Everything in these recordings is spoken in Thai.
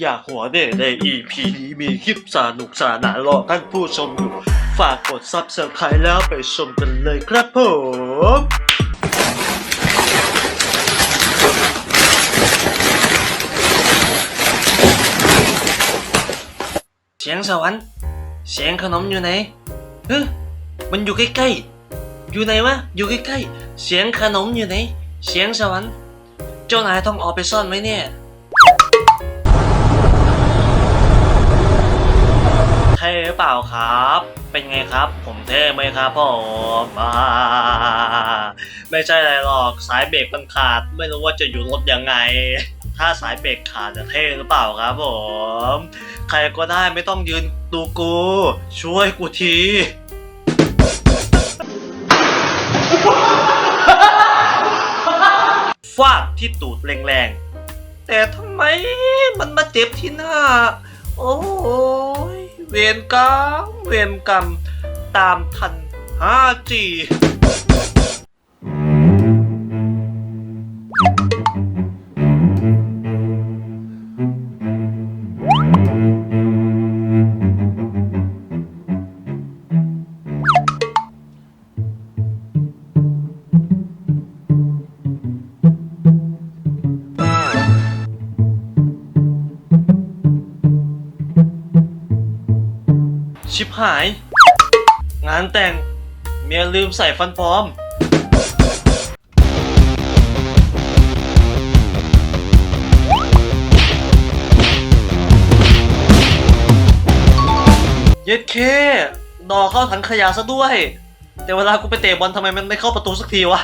อยากหัวเด่ใน EP นี้มีคลิปสนุกสนานรอท่านผู้ชมอยู่ ฝากกด Subscribe แล้วไปชมกันเลยครับผมเสียงสวรรค์เสียงขนมอยู่ไหนเฮ้ยมันอยู่ใกล้ๆ อยู่ไหนวะ อยู่ใกล้ๆ เสียงขนมอยู่ไหน เสียงสวรรค์ เจ้านายต้องเอาไปซ่อนไว้เนี่ย เท่หรือเปล่าครับ เป็นไงครับ ผมเท่ไหมครับผมไม่ใช่อะไรหรอกสายเบรกมันขาด ไม่รู้ว่าจะอยู่รถยังไง ถ้าสายเบรกขาดจะเท่หรือเปล่าครับผม ใครก็ได้ไม่ต้องยืนดูกู ช่วยกูทีฟาดที่ตูดแรงๆ แต่ทำไมมันมาเจ็บที่หน้า โอ้ เวรกรรมเวรกรรมตามทัน 5G ชิบหาย งานแต่งเมียลืมใส่ฟันปลอม เย็ดเคดอเข้าถังขยะซะด้วย แต่เวลากูไปเตะบอลทำไมมันไม่เข้าประตูสักทีวะ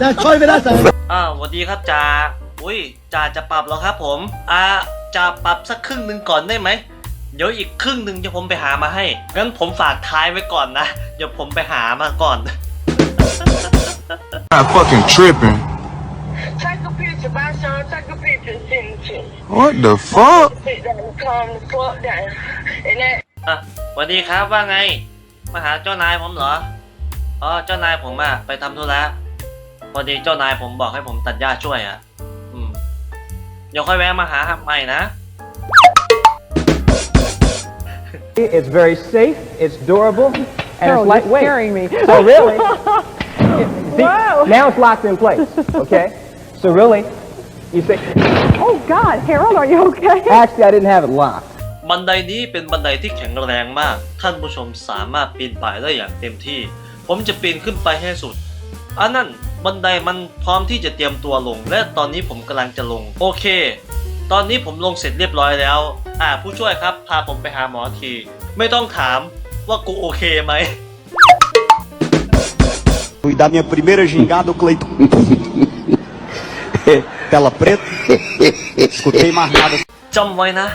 จะช่วยไม่ได้สิอ่าสวัสดีครับจ่า อุ้ยจ่าจะปรับแล้วครับผม อ่า จ่าปรับสักครึ่งหนึ่งก่อนได้ไหม เดี๋ยวอีกครึ่งหนึ่งเดี๋ยวผมไปหามาให้ งั้นผมฝากท้ายไว้ก่อนนะ เดี๋ยวผมไปหามาก่อน Not fucking tripping. Take a picture, by Sean. Take a picture and send it to me. What the fuck? Sit down, calm the fuck down. And that อะสวัสดีครับว่าไง มาหาเจ้านายผมเหรอ อ๋อ เจ้านายผมอะไปทำธุระ พอดีเจ้านายผมบอกให้ผมตัดหญ้าช่วยอะอืม เดี๋ยวค่อยแวะมาหาใหม่นะ It's very safe, it's durable, and Carol, it's you're lightweight. scaring me. So really, see, Whoa. now it's locked in place. Okay. So really, you say, Oh God, Harold, are you okay? actually, I didn't have it locked. บันไดนี้เป็นบันไดที่แข็งแรงมาก ท่านผู้ชมสามารถปีนป่ายได้อย่างเต็มที่ ผมจะปีนขึ้นไปให้สุด อันนั้น บันไดมันพร้อมที่จะเตรียมตัวลง และตอนนี้ผมกำลังจะลง โอเค ตอนนี้ผมลงเสร็จเรียบร้อยแล้ว อ่า ผู้ช่วยครับ พาผมไปหาหมอที ไม่ต้องถามว่ากูโอเคไหม Fui dar minha primeira gingada ao Cleiton. Tela preta. Escutei mais nada. จำไว้นะ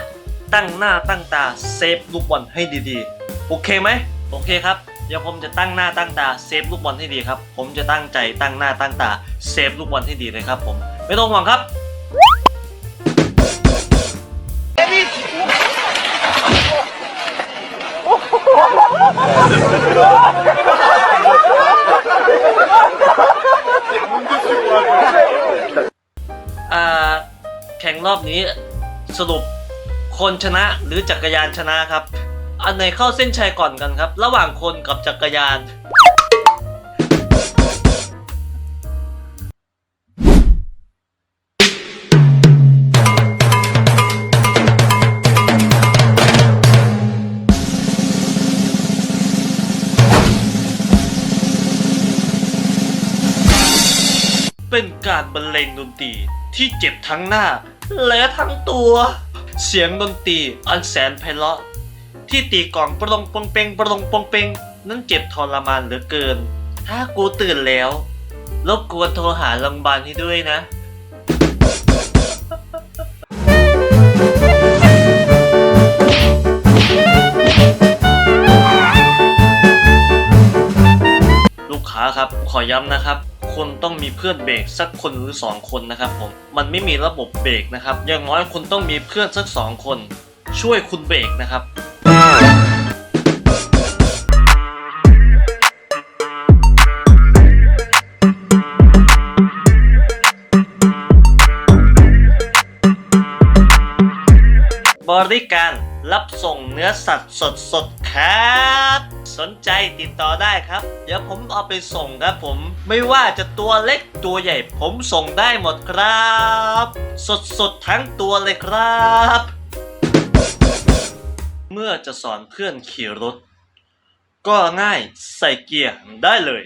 ตั้งหน้าตั้งตาเซฟลูกบอลให้ดีๆ โอเคไหม โอเคครับ เดี๋ยวผมจะตั้งหน้าตั้งตาเซฟลูกบอลให้ดีครับ ผมจะตั้งใจตั้งหน้าตั้งตาเซฟลูกบอลให้ดีเลยครับ ผม ไม่ต้องห่วงครับแข่งรอบนี้สรุปคนชนะหรือจักรยานชนะครับ อันไหนเข้าเส้นชัยก่อนกันครับ ระหว่างคนกับจักรยาน เป็นการบรรเลงดนตรีที่เจ็บทั้งหน้าและทั้งตัว เสียงดนตรีอันแสนไพเราะ ที่ตีกลองปรงปงเปงปรงปงเปงนั้นเจ็บทรมานเหลือเกิน ถ้ากูตื่นแล้ว รบกวนโทรหาโรงพยาบาลให้ด้วยนะลูกค้าครับขอย้ำนะครับคุณต้องมีเพื่อนเบรกสักคนหรือสองคนนะครับผมมันไม่มีระบบเบรกนะครับอย่างน้อยคุณต้องมีเพื่อนสักสองคน ช่วยคุณเบรกนะครับ บริการรับส่งเนื้อสัตว์สดๆครับ สนใจติดต่อได้ครับ เดี๋ยวผมเอาไปส่งครับผม ไม่ว่าจะตัวเล็กตัวใหญ่ผมส่งได้หมดครับ สดๆทั้งตัวเลยครับ เมื่อจะสอนเพื่อนขี่รถ ก็ง่ายใส่เกียร์ได้เลย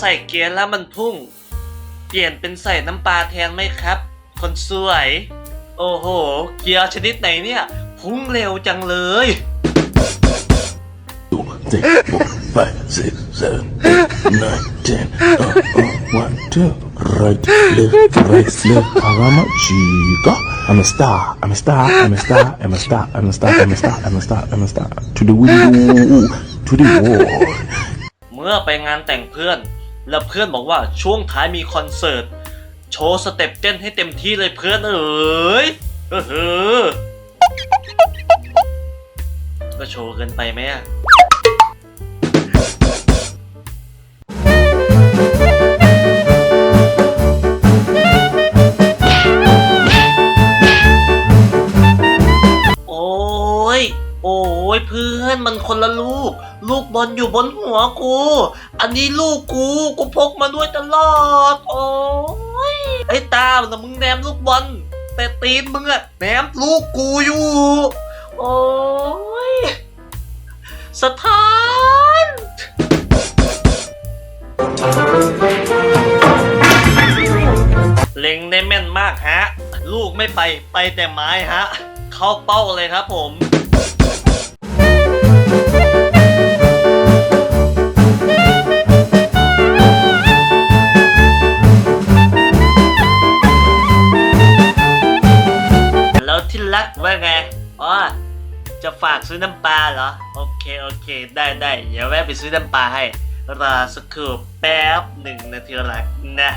ใส่เกียร์แล้วมันพุ่ง เปลี่ยนเป็นใส่น้ำปลาแทนไหมครับ คนสวย โอ้โห เกียร์ชนิดไหนเนี่ย พุ่งเร็วจังเลย two, three, four, five, six, seven, eight, nine, ten. Uh, uh, one, two, right, left, right, left. Alama chica. I'm a star. I'm a star. I'm a star. I'm a star. I'm a star. I'm a star. I'm a star. I'm a star. To the window. To the wall. เมื่อไปงานแต่งเพื่อน แล้วเพื่อนบอกว่าช่วงท้ายมีคอนเสิร์ต โชว์สเต็ปเต้นให้เต็มที่เลยเพื่อนเอ๋ยเออเออก็โชว์เกินไปไหมอะ เพื่อนมันคนละลูก ลูกบอลอยู่บนหัวกู อันนี้ลูกกูกูพกมาด้วยตลอด โอ้ยไอ้ตาแต่มึงแนมลูกบอลแต่ตีนมึงอะแนมลูกกูอยู่ โอ้ยสถานเล็งได้แม่นมากฮะ ลูกไม่ไปไปแต่ไม้ฮะ เข้าเป้าเลยครับผม ซื้อน้ำปลาเหรอ โอเค โอเค ได้ได้เดี๋ยวแวะไปซื้อน้ำปลาให้รอสักครู่แป๊บหนึ่งนาทีรักนะ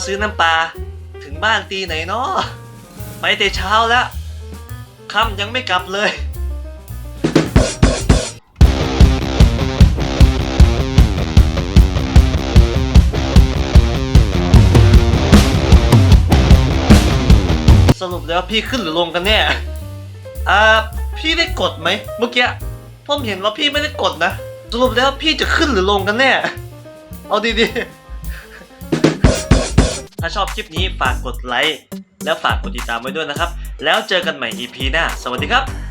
มาซื้อน้ำปลาถึงบ้านตีไหนเนาะไปแต่เช้าแล้วค่ำยังไม่กลับเลยสรุปแล้วพี่ขึ้นหรือลงกันเนี่ยอ่าพี่ได้กดไหมเมื่อกี้ผมเห็นว่าพี่ไม่ได้กดนะ สรุปแล้วพี่จะขึ้นหรือลงกันแน่ เอาดีๆ ถ้าชอบคลิปนี้ฝากกดไลค์แล้วฝากกดติดตามไว้ด้วยนะครับ แล้วเจอกันใหม่ EP หน้า สวัสดีครับ